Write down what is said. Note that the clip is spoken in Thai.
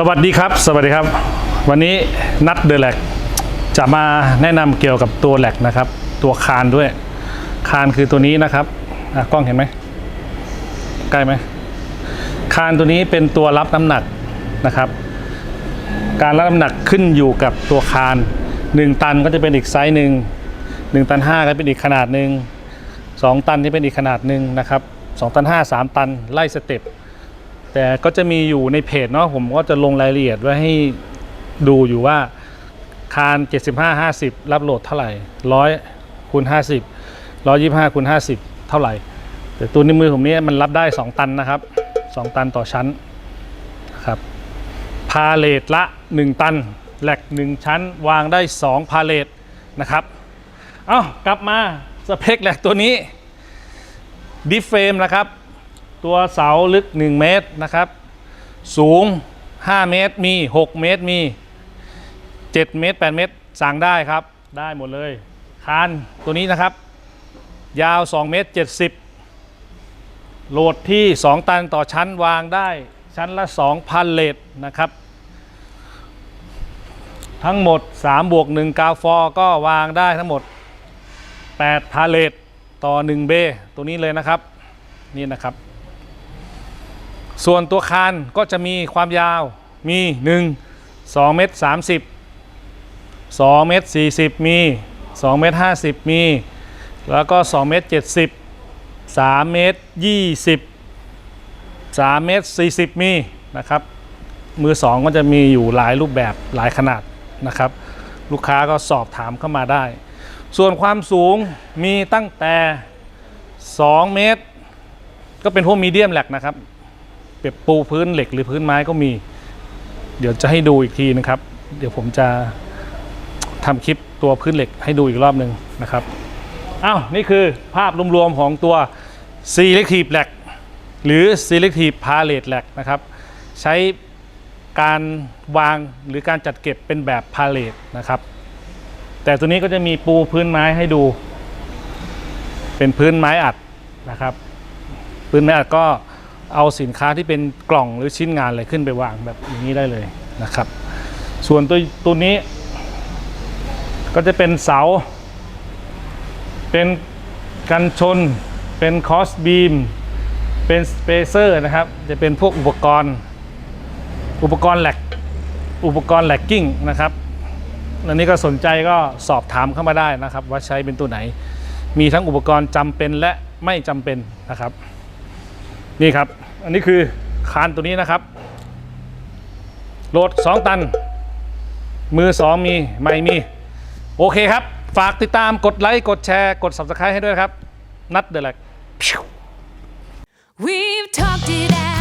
สวัสดีครับ สวัสดีครับ วันนี้นัดเดอะแลกจะมาแนะนำเกี่ยวกับตัวแลกนะครับ ตัวคานด้วย คานคือตัวนี้นะครับกล้องเห็นไหมใกล้ไหมคานตัวนี้เป็นตัวรับน้ำหนักนะครับ การรับน้ำหนักขึ้นอยู่กับตัวคาน 1 ตันก็จะเป็นอีกไซส์หนึ่ง1ตัน5ก็เป็นอีกขนาดหนึ่ง2ตันที่เป็นอีกขนาดหนึ่งนะครับ2ตัน5 3 ตันไล่สเต็ป แต่ก็จะมีอยู่ในเพจเนาะผมก็จะลงรายละเอียดไว้ให้ดูอยู่ว่าคาน 75 50 รับโหลดเท่าไหร่100คูณ50 125คูณ50 เท่าไหร่ แต่ตัวในมือผมนี้มันรับได้ 2 ตันนะครับ 2 ตันต่อชั้นครับพาเลทละ 1 ตันแหลก 1 ชั้น วางได้ 2 พาเลทนะครับ เอ้ากลับมาสเปคแหลกตัวนี้ดิฟเฟรมนะครับ ตัวเสาลึก 1 เมตรนะครับ สูง 5 เมตรมี 6 เมตรมี 7 เมตร 8 เมตร สั่งได้ครับ ได้หมดเลย คานตัวนี้นะครับ ยาว 2 เมตร 70 โหลดที่ 2 ตันต่อชั้นวางได้ชั้นละ 2,000 เลทนะครับ ทั้งหมด 3 บวก 1 กาวฟอร์ก็วางได้ทั้งหมด 8 พาเลทต่อ 1 เบ ตัวนี้เลยนะครับ นี่นะครับ ส่วนตัวคานก็จะมีความยาวมี 1 2เมตร30 2เมตร40 มี 2 เมตร50 มี แล้วก็ 2 เมตร70 3 เมตร20 3 เมตร40 มี นะครับ มือ 2 ก็จะมีอยู่หลายรูปแบบหลายขนาดนะครับ ลูกค้าก็สอบถามเข้ามาได้ ส่วนความสูงมีตั้งแต่ 2 เมตร ก็เป็นพวกมีเดียมแหลกนะครับ เปรียบปูพื้นเหล็กหรือพื้นไม้ก็มี เดี๋ยวจะให้ดูอีกทีนะครับ เดี๋ยวผมจะทำคลิปตัวพื้นเหล็กให้ดูอีกรอบหนึ่งนะครับอ้าวนี่คือภาพรวมๆของตัว selective lag หรือ selective palette lag นะครับใช้การวางหรือการจัดเก็บเป็นแบบ pallet นะครับ แต่ตัวนี้ก็จะมีปูพื้นไม้ให้ดู เป็นพื้นไม้อัดนะครับ พื้นไม้อัดก็ เอาสินค้าที่เป็นกล่องหรือชิ้นงานอะไรขึ้นไปวางแบบอย่างนี้ได้เลยนะครับ ส่วนตัวตัวนี้ ก็จะเป็นเสา เป็นกันชน เป็นคอสบีม เป็นสเปเซอร์นะครับ จะเป็นพวกอุปกรณ์ อุปกรณ์แหลกอุปกรณ์แหลกกิ้งนะครับอันนี้ก็สนใจก็สอบถามเข้ามาได้นะครับ ว่าใช้เป็นตัวไหน มีทั้งอุปกรณ์จำเป็นและไม่จำเป็นนะครับ นี่ครับ อันนี้คือคานตัวนี้นะครับโหลด 2 ตัน มือ 2 มี ไม่มี โอเคครับ ฝากติดตามกดไลค์ กดแชร์ กด subscribe ให้ด้วยครับ นัดเดอดแลก We've talked it out.